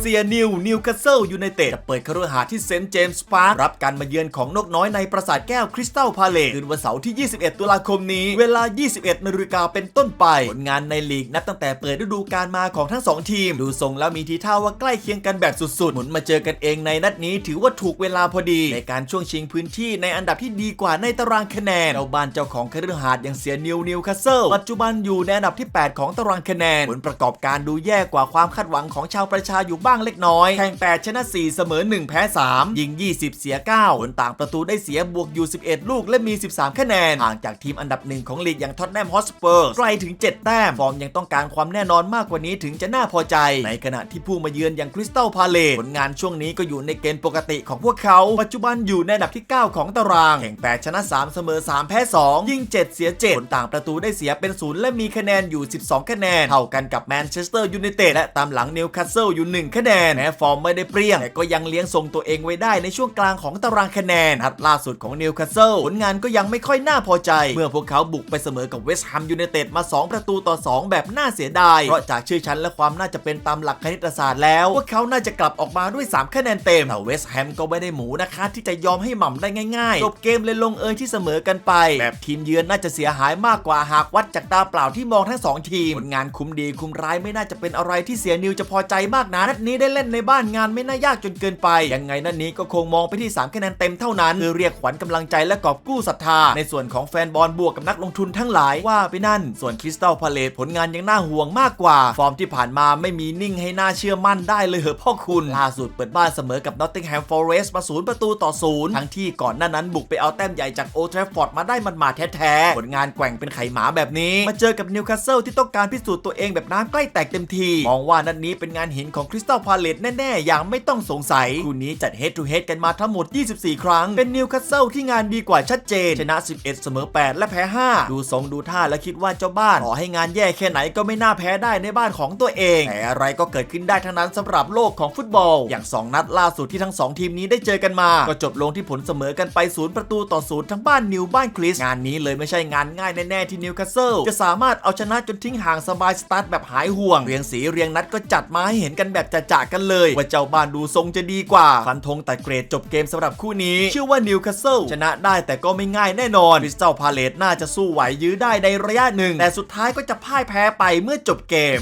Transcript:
เซียนิวนิวคาสเซิลยูไนเต็ดจะเปิดคฤหาสน์ที่เซนต์เจมส์พาร์ครับการมาเยือนของนกน้อยในปราสาทแก้วคริสตัลพาเลตคืนวันเสาร์ที่ 21 ตุลาคมนี้ เวลา 21นาฬิกาเป็นต้นไป ผลงานในลีกนับตั้งแต่เปิดฤดูกาลมาของทั้ง 2 ทีม ดูทรงแล้วมีทีท่าว่าใกล้เคียงกันแบบสุดๆหมุนมาเจอกันเองในนัดนี้ถือว่าถูกเวลาพอดี ในการช่วงชิงพื้นที่ในอันดับที่ดีกว่าในตารางคะแนนเจ้าบ้านเจ้าของคฤหาสน์อย่างเสียนิวนิวคาสเซิลปัจจุบันอยู่ในอันดับที่ 8 ของตารางคะแนนผลประกอบการดูแย่กว่าความคาดหวังของชาวประชาอยู่บ้างเล็กน้อย แข่ง 8 ชนะ 4 เสมอ 1 แพ้ 3 ยิง 20 เสีย 9ผลต่างประตูได้เสียบวกอยู่ 11 ลูกและมี 13 คะแนน ห่างจากทีมอันดับหนึ่งของลีกอย่างท็อตแนมฮอสเปอร์ไกลถึง 7 แต้ม ฟอร์มยังต้องการความแน่นอนมากกว่านี้ถึงจะน่าพอใจ ในขณะที่ผู้มาเยือนอย่างคริสตัลพาเลตผลงานช่วงนี้ก็อยู่ในเกณฑ์ปกติของพวกเขา ปัจจุบันอยู่ในอันดับที่ 9 ของตาราง แข่ง 8 ชนะ 3 เสมอ 3 แพ้ 2 ยิง 7 เสีย 7ผลต่างประตูได้เสียเป็นศูนย์และมีคะแนนอยู่ 12 คะแนน เท่ากันกับแมนเชสเตอร์ยูไนเต็ดและตามหลังนิวคาสเซิลอยู่1คะแนนแม้ฟอร์มไม่ได้เปรี้ยงแต่ก็ยังเลี้ยงทรงตัวเองไว้ได้ในช่วงกลางของตารางคะแนนนัดล่าสุดของนิวคาสเซิลผลงานก็ยังไม่ค่อยน่าพอใจ เมื่อพวกเขาบุกไปเสมอกับเวสต์แฮมยูไนเต็ดมา 2 ประตูต่อ 2 แบบน่าเสียดาย เพราะจากชื่อชั้นและความน่าจะเป็นตามหลักคณิตศาสตร์แล้ว พวกเขาน่าจะกลับออกมาด้วย 3 คะแนนเต็มแต่เวสต์แฮมก็ไม่ได้หมูนะคะ ที่จะยอมให้หม่ำได้ง่ายๆจบเกมเลยลงเอยที่เสมอกันไป แบบทีมเยือนน่าจะเสียหายมากกว่าหากวัดจากตาเปล่าที่มองทั้งสองทีมผลงานคุ้มดีคุ้มร้ายไม่น่าจะเป็นอะไรที่เสียนิวจะพอใจมากนะนัดนี้ได้เล่นในบ้านงานไม่น่ายากจนเกินไป ยังไงนัดนี้ก็คงมองไปที่3คะแนนเต็มเท่านั้นเพื่อเรียกขวัญกำลังใจและกอบกู้ศรัทธา ในส่วนของแฟนบอลบวกกับนักลงทุนทั้งหลายว่าไปนั่น ส่วนคริสตัลพาเลตผลงานยังน่าห่วงมากกว่า ฟอร์มที่ผ่านมาไม่มีนิ่งให้น่าเชื่อมั่นได้เลยเหอะพ่อคุณล่าสุดเปิดบ้านเสมอกับนอตติงแฮมฟอร์เรสต์มาศูนย์ประตูต่อศูนย์ทั้งที่ก่อนหน้านั้นบุกไปเอาแต้มใหญ่จากโอทรฟอร์ดมาได้มันมาแท้ๆผลงานแกว่งเป็นไข่หมาแบบนี้ มาเจอกับนิวคาสเซิลที่ต้องการพิสูจน์ตัวเองแบบน้ำใกล้แตกเต็มทีมองว่านัดนี้เป็นงานหินของคริสตัลพาเลตแน่ๆ อย่างไม่ต้องสงสัย คู่นี้จัดเฮดทูเฮดกันมาทั้งหมด 24 ครั้ง เป็นนิวคาสเซิลที่งานดีกว่าชัดเจน ชนะ 11 เสมอ 8 และแพ้ 5 ดูทรงดูท่าและคิดว่าเจ้าบ้านต่อให้งานแย่แค่ไหนก็ไม่น่าแพ้ได้ในบ้านของตัวเอง แต่อะไรก็เกิดขึ้นได้ทั้งนั้นสำหรับโลกของฟุตบอล อย่าง 2 นัดล่าสุดที่ทั้ง 2 ทีมนี้ได้เจอกันมา ก็จบลงที่ผลเสมอกันไปศูนย์ประตูต่อศูนย์ทั้งบ้านนิวบ้านคริส งานนี้เลยไม่ใช่งานง่ายแน่ๆที่นิวคาสเซิลจะสามารถเอาชนะจนทิ้งห่างสบายสตาร์ทแบบหายห่วงเรียงสีเรียงนัดก็จัดมาให้เห็นกันแบบจจากันเลย ว่าเจ้าบ้านดูทรงจะดีกว่าฟันธงตัดเกรดจบเกมสำหรับคู่นี้ เชื่อว่านิวคาสเซิลชนะได้แต่ก็ไม่ง่ายแน่นอนคริสตัลพาเลตน่าจะสู้ไหวยื้อได้ในระยะหนึ่ง แต่สุดท้ายก็จะพ่ายแพ้ไปเมื่อจบเกม